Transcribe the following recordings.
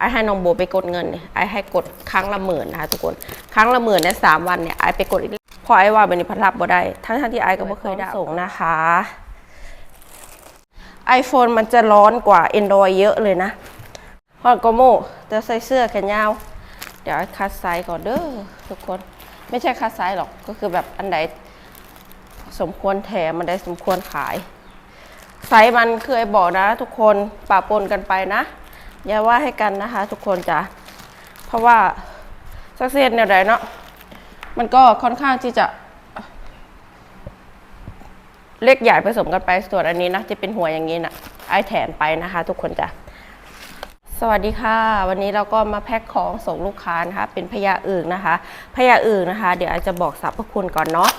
ไอให้น้องโบไปกดเงินเนี่ยไอให้กดครั้งละหมื่นนะคะทุกคนครั้งละหมื่นในสามวันเนี่ยไอไปกดอีกพอไอว่าเป็นพันรับบ่ได้ ทั้งทั้งๆที่ไอก็ไม่เคยได้ส่งนะคะ iPhone มันจะร้อนกว่า Android เยอะเลยนะฮอนโกโมจะใส่เสื้อแขนยาว เดี๋ยวคัดไซส์ก่อนเด้อทุกคน ไม่ใช่คัดไซส์หรอกก็คือแบบอันใดสมควรแถมมันใดสมควรขาย ไซส์มันเคยบอกนะ ทุกคนปะปนกันไปนะ อย่าว่าให้กันนะคะ ทุกคนจ้ะเพราะว่าสักเซนแนวใดเนาะมันก็ค่อนข้างที่จะ เล็กใหญ่ผสมกันไปส่วนอันนี้นะจะเป็นหัวอย่างนี้นะไอแถมไปนะคะ ทุกคนจ้ะสวัสดีค่ะ วันนี้เราก็มาแพ็คของส่งลูกค้านะคะ เป็นพญาอึ่งนะคะพญาอึ่งนะคะ เดี๋ยวไอจะบอกสรรพคุณก่อนเนาะ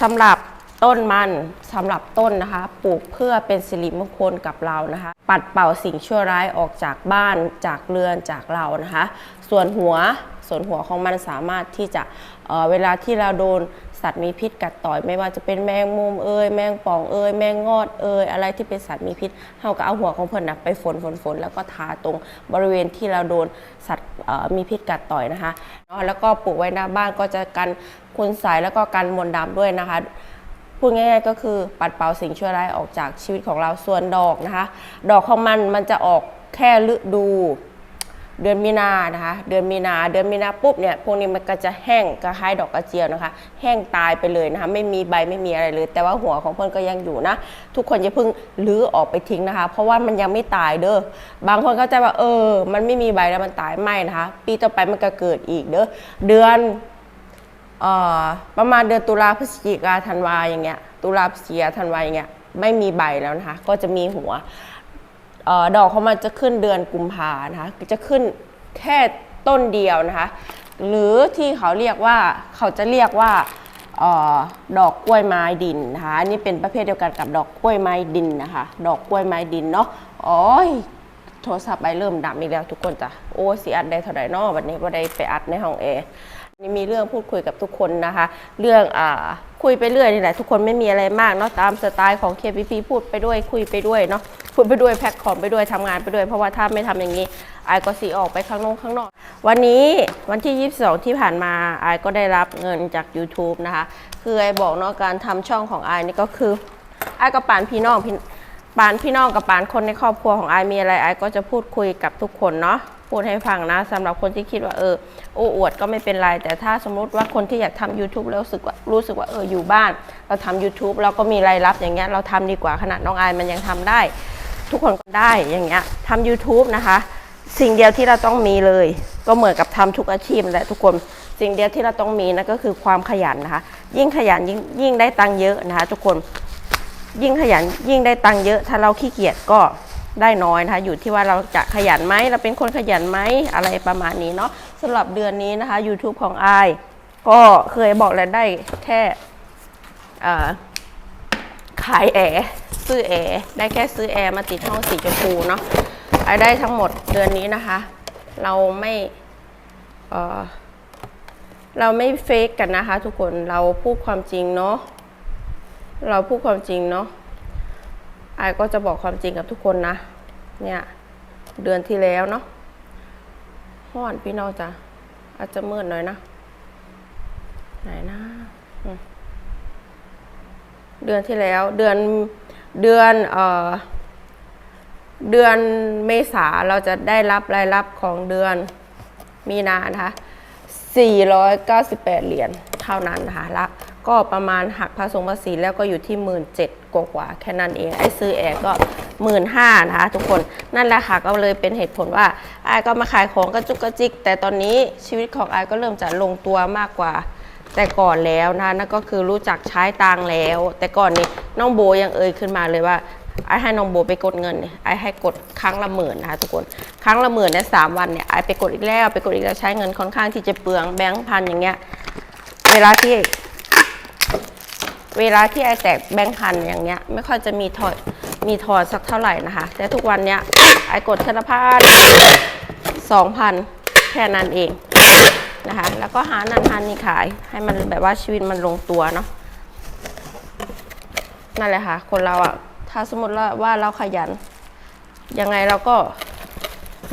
สำหรับ ต้นมันสำหรับต้นนะคะ ปลูกเพื่อเป็นสิริมงคลกับเรานะคะ ปัดเป่าสิ่งชั่วร้ายออกจากบ้านจากเรือนจากเรานะคะ ส่วนหัวส่วนหัวของมันสามารถที่จะเออเวลาที่เราโดนสัตว์มีพิษกัดต่อยไม่ว่าจะเป็นแมงมุมเอ่ยแมงป่องเอ่ยแมงงอดเอ่ยอะไรที่เป็นสัตว์มีพิษเราก็เอาหัวของเพิ่นนะไปฝนฝนฝนแล้วก็ทาตรงบริเวณที่เราโดนสัตว์มีพิษกัดต่อยนะคะแล้วก็ปลูกไว้หน้าบ้านก็จะกันคุณใสยแล้วก็กันมลดำด้วยนะคะ พูดง่ายๆก็คือปัดเป่าสิ่งชั่วร้ายออกจากชีวิตของเราส่วนดอกนะคะ ดอกของมันมันจะออกแค่ฤดู เดือนมีนานะคะ เดือนมีนาเดือนมีนาปุ๊บเนี่ยพวกนี้มันก็จะแห้งกระคล้ายดอกกระเจียวนะคะ แห้งตายไปเลยนะคะ ไม่มีใบไม่มีอะไรเลย แต่ว่าหัวของเพื่อนก็ยังอยู่นะ ทุกคนอย่าเพิ่งลื้อออกไปทิ้งนะคะ เพราะว่ามันยังไม่ตายเด้อบางคนเข้าใจว่าเออ มันไม่มีใบแล้วมันตายไม่นะคะ ปีต่อไปมันก็เกิดอีกเด้อเดือน ประมาณเดือนตุลาพฤศจิกาธันวาอย่างเงี้ยตุลาพฤศจิกาธันวาอย่างเงี้ยไม่มีใบแล้วนะคะ ก็จะมีหัวออดอกของมันจะขึ้นเดือนกุมภานะคะจะขึ้นแค่ต้นเดียวนะคะ หรือที่เขาเรียกว่าเขาจะเรียกว่าออดอกกล้วยไม้ดินนะคะอันนี้เป็นประเภทเดียวกันกับดอกกล้วยไม้ดินนะคะ ดอกกล้วยไม้ดินเนาะโอ้ยโทรศัพท์ไปเริ่มดับอีกแล้วทุกคนจ้ะโอ้ยสีอัดได้เท่าไหร่เนอวันนี้ว่าได้ไปอัดในห้องแอร์ นี่มีเรื่องพูดคุยกับทุกคนนะคะ เรื่องอ่าคุยไปเรื่อยนี่แหละทุกคนไม่มีอะไรมากเนาะตามสไตล์ของ KPP พูดไปด้วยคุยไปด้วยเนาะพูดไปด้วยแพ็คของไปด้วยทำงานไปด้วย เพราะว่าถ้าไม่ทำอย่างนี้ไอก็สีออกไปข้างนอกข้างนอก วันนี้วันที่ 22 ที่ผ่านมาไอก็ได้รับเงินจาก YouTube นะคะ คือไอบอกเนาะการทำช่องของไอนี่ก็คือไอก็ปานพี่น้องพี่ปานพี่น้องกับปานคนในครอบครัวของไอมีอะไรไอก็จะพูดคุยกับทุกคนเนาะ พูดให้ฟังนะสำหรับคนที่คิดว่าเออโอ้อวดก็ไม่เป็นไร แต่ถ้าสมมติว่าคนที่อยากทำ YouTube แล้วรู้สึกว่ารู้สึกว่าเอออยู่บ้าน เราทำ YouTube เราก็มีรายรับอย่างเงี้ยเราทำดีกว่าขนาดน้องอายมันยังทำได้ ทุกคนก็ได้อย่างเงี้ยทำ YouTube นะคะสิ่งเดียวที่เราต้องมีเลย ก็เหมือนกับทำทุกอาชีพแหละทุกคนสิ่งเดียวที่เราต้องมีนะก็คือความขยันนะคะ ยิ่งขยันยิ่งยิ่งได้ตังค์เยอะนะคะ ทุกคนยิ่งขยันยิ่งได้ตังค์เยอะ ถ้าเราขี้เกียจก็ ได้น้อยนะคะอยู่ที่ว่าเราจะขยันไหมเราเป็นคนขยันไหมอะไรประมาณนี้เนาะสำหรับเดือนนี้นะคะ YouTube ของไอายก็เคยบอกแล้วได้แค่ขายแอร์ซื้อแอร์ได้แค่ซื้อแอร์มาติดห้องสีชมพูเนาะไอได้ทั้งหมดเดือนนี้นะคะ เราไม่เออเราไม่เฟกกันนะคะ ทุกคนเราพูดความจริงเนาะเราพูดความจริงเนาะ อายก็จะบอกความจริงกับทุกคนนะ เนี่ย เดือนที่แล้วเนาะห้อนพี่น้องจ้ะอาจจะมืดหน่อยนะ ไหนนะ เดือนที่แล้ว เดือน เดือน เอ่อ เดือนเมษาเราจะได้รับรายรับของเดือนมีนานะคะ498 เหรียญ ท่านั้นนะคะละก็ประมาณหักภาษีภาษีแล้วก็อยู่ที่ 1 7ื่นกว่าแค่นั้นเอง ไอ้ซื้อแอร์ก็ 1 5ื่นห้านะคะทุกคนนั่นแหละค่ะก็เลยเป็นเหตุผลว่าไอ้ก็มาขายของกระจุกกระจิก แต่ตอนนี้ชีวิตของไอ้ก็เริ่มจะลงตัวมากกว่าแต่ก่อนแล้วนะนั่นก็คือรู้จักใช้ตังแล้ว แต่ก่อนนี้น้องโบยังเอ่ยขึ้นมาเลยว่าไอให้น้องโบไปกดเงินเนี่ยไอให้กดครั้งละหมื่นนะคะทุกคนครั้งละหมื่นในสามวันเนี่ยไอไปกดอีกแล้วไปกดอีกแล้วใช้เงินค่อนข้างที่จะเปลืองแบงค์พันอย่างเงี้ย เวลาที่ เวลาที่ไอแตกแบงค์พันอย่างเงี้ย ไม่ค่อยจะมีถอดมีถอดสักเท่าไหร่นะคะ แต่ทุกวันเนี้ยไอกดธนาคารสองพันแค่นั้นเองนะคะ แล้วก็หานันทันนี่ขายให้มันแบบว่าชีวิตมันลงตัวเนาะนั่นแหละค่ะ คนเราอะถ้าสมมติว่าเราขยัน ยังไงเราก็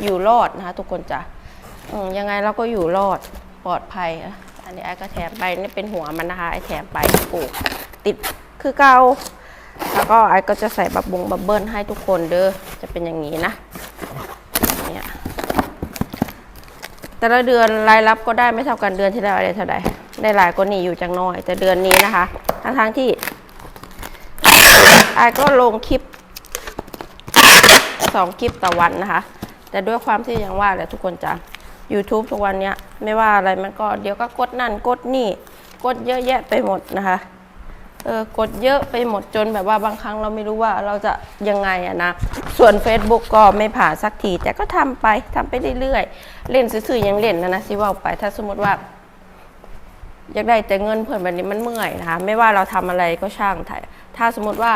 อยู่รอดนะคะ ทุกคนจ้ะยังไงเราก็อยู่รอดปลอดภัยอะ อันนี้ไอ้ก็แถมไปนี่เป็นหัวมันนะคะไอ้แถมไปปลูกติดคือเกาแล้วก็ไอ้ก็จะใส่บับบงบับเบิ้ลให้ทุกคนเด้อจะเป็นอย่างนี้นะเนี่ยแต่ละเดือนรายรับก็ได้ไม่เท่ากันเดือนที่แล้วได้เท่าไหร่ได้หลายกว่านี้อยู่จังน้อย แต่เดือนนี้นะคะทั้งทงๆที่ไอ้ก็ลงคลิปสองคลิปต่อวันนะคะ แต่ด้วยความที่ยังว่าแหละทุกคนจะ YouTube ทุกวันเนี้ยไม่ว่าอะไรมันก็เดี๋ยวก็กดนั่นกดนี่ กดเยอะแยะไปหมดนะคะเออกดเยอะไปหมดจนแบบว่าบางครั้งเราไม่รู้ว่าเราจะยังไงอะนะ ส่วน Facebook ก็ไม่ผ่านสักที แต่ก็ทำไปทำไปเรื่อยๆ เล่นซื่อๆยังเล่นนะนะสิว่าไปถ้าสมมติว่า อยากได้แต่เงินเพื่อนแบบนี้มันเมื่อยนะคะ ไม่ว่าเราทำอะไรก็ช่างถ้าถ้าสมมติว่า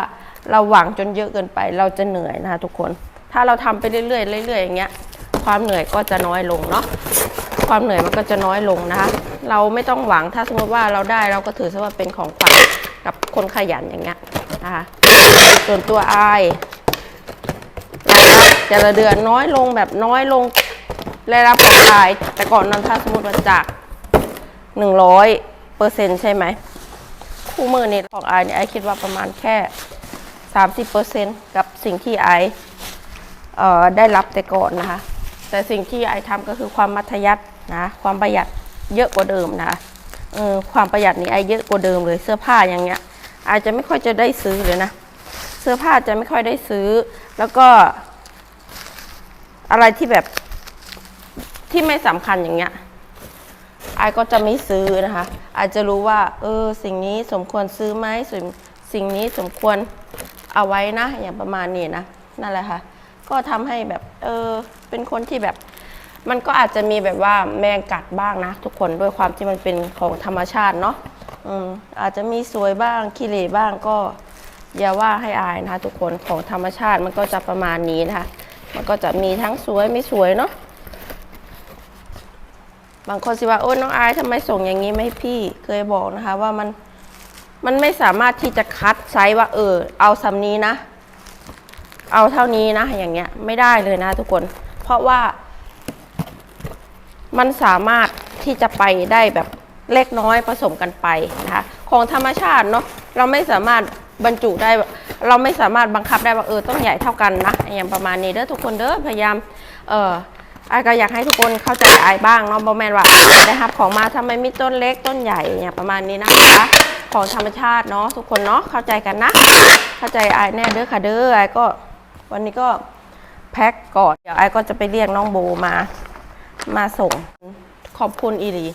เราหวังจนเยอะเกินไป เราจะเหนื่อยนะคะทุกคน ถ้าเราทำไปเรื่อยๆเรื่อยๆอย่างเงี้ย ความเหนื่อยก็จะน้อยลงเนาะความเหนื่อยมันก็จะน้อยลงนะคะ เราไม่ต้องหวังถ้าสมมติว่าเราได้เราก็ถือซะว่าเป็นของขวัญกับคนขยันอย่างเงี้ยนะคะส่วนตัวอายรายรับแต่ละเดือนน้อยลงแบบน้อยลงรายรับของอาย แต่ก่อนนั้นถ้าสมมติว่าจากหนึ่งร้อยเปอร์เซ็นต์ใช่ไหมคู่มือนี้ของไอเนี่ยไอคิดว่าประมาณแค่สามสิบเปอร์เซ็นต์กับสิ่งที่ไอออได้รับแต่ก่อนนะคะ แต่สิ่งที่ไอทำก็คือความมัธยัตินะความประหยัดเยอะกว่าเดิมนะเออความประหยัดนี่ไอเยอะกว่าเดิมเลยเสื้อผ้าอย่างเงี้ยอาจจะไม่ค่อยจะได้ซื้อเลยนะ เสื้อผ้าจะไม่ค่อยได้ซื้อ แล้วก็ อะไรที่แบบที่ไม่สำคัญอย่างเงี้ยไอก็จะไม่ซื้อนะคะ อาจจะรู้ว่า เออ สิ่งนี้สมควรซื้อไหมสิ่งสิ่งนี้สมควรเอาไว้นะ อย่างประมาณนี้นะ นั่นแหละค่ะ ก็ทำให้แบบเออเป็นคนที่แบบ มันก็อาจจะมีแบบว่าแมงกัดบ้างนะ ทุกคนด้วยความที่มันเป็นของธรรมชาติเนาะอืมอาจจะมีสวยบ้างขี้เหร่บ้างก็อย่าว่าให้อายนะคะ ทุกคนของธรรมชาติมันก็จะประมาณนี้นะคะ มันก็จะมีทั้งสวยไม่สวยเนาะบางคนสิว่าโอ้น้องอายทำไมส่งอย่างนี้ไม่พี่เคยบอกนะคะ ว่ามันมันไม่สามารถที่จะคัดไซส์ว่าเออเอาสำนี้นะ เอาเท่านี้นะ อย่างเงี้ยไม่ได้เลยนะทุกคน เพราะว่า มันสามารถที่จะไปได้แบบเล็กน้อยผสมกันไปนะคะของธรรมชาติเนาะเราไม่สามารถบรรจุได้ เราไม่สามารถบังคับได้ว่าเออต้องใหญ่เท่ากันนะอย่างประมาณนี้เด้อทุกคนเด้อพยายามเออไอก็อยากให้ทุกคนเข้าใจไอ้บ้างเนาะบอแมนว่าได้รับของมาทำไมมีต้นเล็กต้นใหญ่อย่างประมาณนี้นะคะของธรรมชาติเนาะทุกคนเนาะเข้าใจกันนะ เข้าใจไอ้แน่เด้อค่ะเด้อไอ้ก็ วันนี้ก็แพ็คก่อน เดี๋ยวไอ้ก็จะไปเรียกน้องโบมา มาส่ง ขอบคุณอีหลี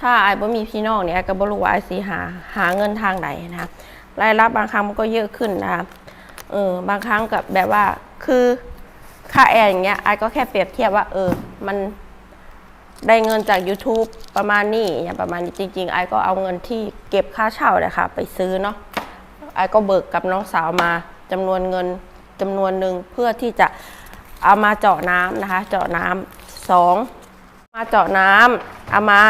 ถ้าไอ้บ่มีพี่น้องเนี่ยไอ้ก็บ่รู้ว่าไอ้สิหา หาเงินทางไหนนะคะรายรับบางครั้งมันก็เยอะขึ้นนะคะเออบางครั้งกับแบบว่าคือค่าแอร์อย่างเงี้ยไอ้ก็แค่เปรียบเทียบว่า เออ มันได้เงินจาก YouTube ประมาณนี้อย่างประมาณนี้จริง ๆ ไอ้ก็เอาเงินที่เก็บค่าเช่าเลยค่ะ ไปซื้อเนาะไอ้ก็เบิกกับน้องสาวมาจำนวนเงิน จำนวนหนึ่งเพื่อที่จะเอามาเจาะน้ำนะคะ เจาะน้ำสองมาเจาะน้ำเอามา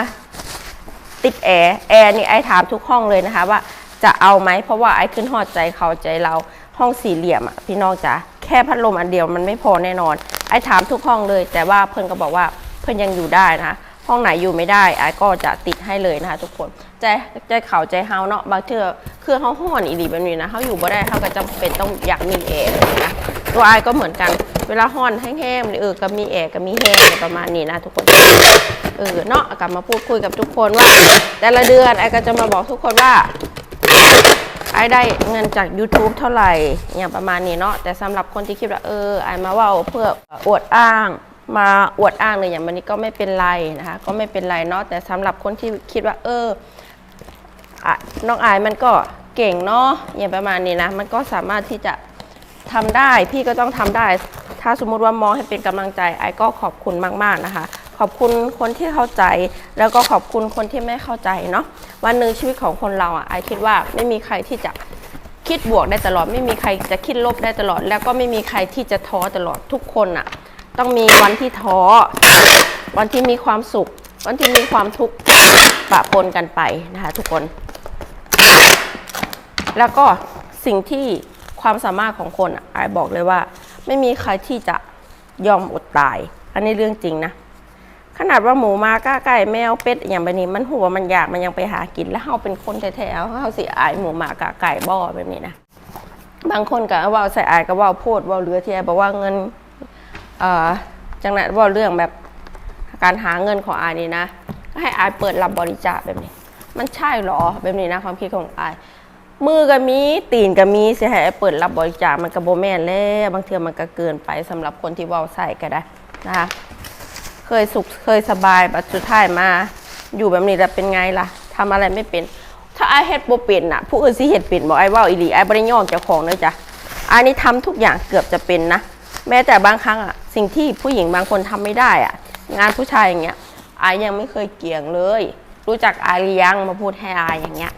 ติดแอร์แอร์นี่ไอถามทุกห้องเลยนะคะว่าจะเอาไหมเพราะว่าไอขึ้นหอดใจเขาใจเราห้องสี่เหลี่ยมอะพี่น้องจ๋าแค่พัดลมอันเดียวมันไม่พอแน่นอน ไอถามทุกห้องเลย แต่ว่าเพื่อนก็บอกว่าเพื่อนยังอยู่ได้นะคะห้องไหนอยู่ไม่ได้ไอก็จะติดให้เลยนะคะทุกคน ใจใจเขาใจเฮาเนาะบางเทื่อคือห้องห้อนอีหลีแบบนี้นะเขาอยู่บ่ได้เขาก็จำเป็นต้องอยากมีแอร์นะตัวไอก็เหมือนกัน เวลาห้อนแห้งๆเนี่ยเออก็มีแอร์ก็มีแห้งประมาณนี้นะทุกคนเออเนาะกลับมาพูดคุยกับทุกคนว่า แต่ละเดือนไอ้ก็จะมาบอกทุกคนว่าไอ้ได้เงินจาก YouTube เท่าไหร่อย่างประมาณนี้เนาะแต่สำหรับคนที่คิดว่าเออไอ้มาว่าเพื่ออวดอ้างมาอวดอ้างเลยอย่างวันนี้ก็ไม่เป็นไรนะคะ ก็ไม่เป็นไรเนาะแต่สำหรับคนที่คิดว่า เออ น้องอายมันก็เก่งเนาะอย่างประมาณนี้นะ มันก็สามารถที่จะทำได้ พี่ก็ต้องทำได้ ถ้าสมมุติว่ามองให้เป็นกำลังใจไอ้ก็ขอบคุณมากๆนะคะ ขอบคุณคนที่เข้าใจ แล้วก็ขอบคุณคนที่ไม่เข้าใจเนาะ วันหนึ่งชีวิตของคนเราอะไอคิดว่าไม่มีใครที่จะคิดบวกได้ตลอด ไม่มีใครจะคิดลบได้ตลอด แล้วก็ไม่มีใครที่จะท้อตลอดทุกคนอะ ต้องมีวันที่ท้อ วันที่มีความสุข วันที่มีความทุกข์ปะปนกันไปนะคะ ทุกคน แล้วก็สิ่งที่ความสามารถของคนอะไอบอกเลยว่า ไม่มีใครที่จะยอมอดตาย อันนี้เรื่องจริงนะ ขนาดว่าหมูมาก้าไก่แมวเป็ดอย่างแบบนี้ มันหัวมันอยากมันยังไปหากิน แล้วเฮาเป็นคนแท้ๆเฮาสิอายหมูมากะไก่บ่อแบบนี้นะบางคนก็ว่าใส่อายก็ว่าโพดว่าเรือที่อายบอกว่าเงินเอ่อจังนั้นว่าเรื่องแบบการหาเงินของอายนี่นะก็ให้อายเปิดรับบริจาคแบบนี้ มันใช่หรอแบบนี้นะความคิดของอาย มือก็มีตีนก็มีเสียหายเปิดรับบริจาคมันก็บ่แม่นแล้วบางเทื่อมันก็เกินไปสำหรับคนที่เว้าใส่ก็ได้นะคะเคยสุขเคยสบายบัดสุดท้ายมา อยู่แบบนี้แล้วเป็นไงล่ะทำอะไรไม่เป็น ถ้าไอเฮ็ดบ่เป็นน่ะ ผู้อื่นสิเฮ็ดเป็นบ่ไอายเว้าอีหลีไอบ่ได้ยองเจ้าของเลยจ้ะอายนี่ทำทุกอย่างเกือบจะเป็นนะแม้แต่บางครั้งอะสิ่งที่ผู้หญิงบางคนทำไม่ได้อะ งานผู้ชายอย่างเงี้ยไอยยังไม่เคยเกี่ยงเลย รู้จักอายหรือยังมาพูดให้อายอย่างเงี้ย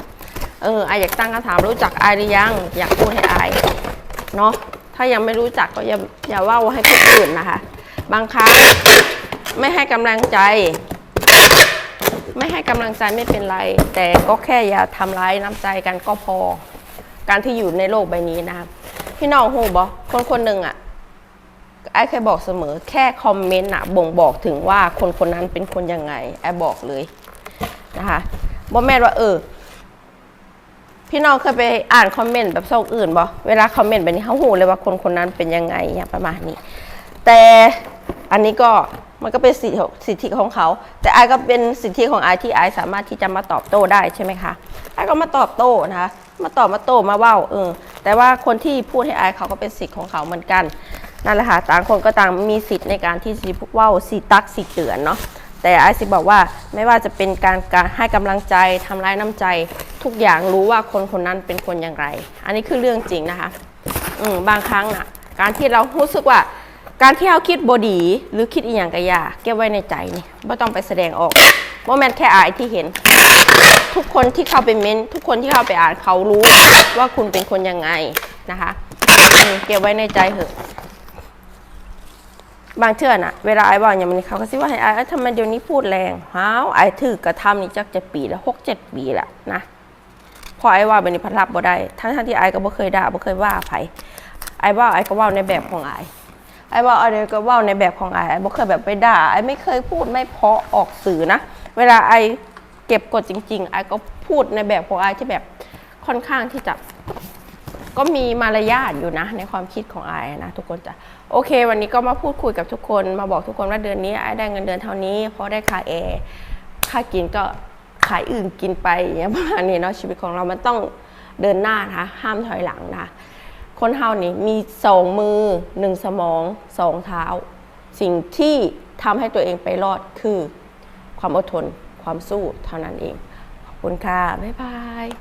เอออายอยากตั้งคำถามรู้จักอายหรือยัง อยากพูดให้อายเนาะถ้ายังไม่รู้จักก็อย่าอย่าว่าให้คนอื่นนะคะ บางครั้งไม่ให้กำลังใจ ไม่ให้กำลังใจไม่เป็นไร แต่ก็แค่อย่าทำร้ายน้ำใจกันก็พอ การที่อยู่ในโลกใบนี้นะครับพี่น้องหูบอคนคนหนึ่งอะไอ้เคยบอกเสมอ แค่คอมเมนต์อะบ่งบอกถึงว่าคนคนนั้นเป็นคนยังไงไอ้บอกเลยนะคะบ่แม่ว่าเออ พี่น้องเคยไปอ่านคอมเมนต์แบบส่งอื่นบอเวลาคอมเมนต์แบบนี้เขาหูเลยว่าคนคนนั้นเป็นยังไงอย่างประมาณนี้ แต่อันนี้ก็มันก็เป็นสิทธิสิทธิของเขา แต่ไอายก็เป็นสิทธิของไอายที่ไอายสามารถที่จะมาตอบโต้ได้ใช่ไหมคะไอายก็มาตอบโต้นะคะมาตอบมาโต้มาเว้าเออแต่ว่าคนที่พูดให้ไอายเขาก็เป็นสิทธิของเขาเหมือนกันนั่นแหละค่ะต่างคนก็ต่างมีสิทธิ์ในการที่จะเว้าสิตักสิเตือนเนาะแต่ไอายสิบอกว่าไม่ว่าจะเป็นการการให้กำลังใจทำร้ายน้ำใจ ทุกอย่างรู้ว่าคนคนนั้นเป็นคนอย่างไร อันนี้คือเรื่องจริงนะคะ อืมบางครั้งอะ การที่เรารู้สึกว่า การที่เราคิดบดีหรือคิดอีหยังกะยาเก็บไว้ในใจนี่ไม่ต้องไปแสดงออกว่าแม่นแค่อายที่เห็น ทุกคนที่เข้าไปเม้นทุกคนที่เข้าไปอ่านเขารู้ว่าคุณเป็นคนยังไงนะคะเก็บไว้ในใจเถอะ บางเทื่อน่ะ เวลาไอ้บอกอย่างนี้เขาก็สิว่าให้ไอ้ทำไมเดี๋ยวนี้พูดแรงฮ้าวไอ้ถือกระทำนี่จักจะปีแล้วหกเจ็ดปีแล้วนะ พอไอ้ว่าแบบนี้พัดรับบ่ได้ทั้งทั้งที่ไอ้ก็บ่เคยด่าบ่เคยว่าไผไอ้ว่าไอ้ก็ว่าในแบบของไอ้ไอ้ว่าไอ้ก็ว่าในแบบของไอ้ไอ้บ่เคยแบบไปด่าไอ้ไม่เคยพูดไม่เพาะออกสื่อนะเวลาไอ้เก็บกดจริง ๆ ไอ้ก็พูดในแบบของไอ้ที่แบบค่อนข้างที่จะก็มีมารยาทอยู่นะ ในความคิดของไอ้นะทุกคนจะโอเค วันนี้ก็มาพูดคุยกับทุกคนมาบอกทุกคนว่าเดือนนี้ไอ้ได้เงินเดือนเท่านี้เพราะได้ค่าแอร์ค่ากินก็ ขายอื่นกินไปอย่างเงี้ยประมาณนี้เนาะชีวิตของเรามันต้องเดินหน้านะคะห้ามถอยหลังนะคนเฮานี่มีสองมือหนึ่งสมองสองเท้า สิ่งที่ทำให้ตัวเองไปรอดคือ ความอดทนความสู้เท่านั้นเอง ขอบคุณค่ะ บ๊ายบาย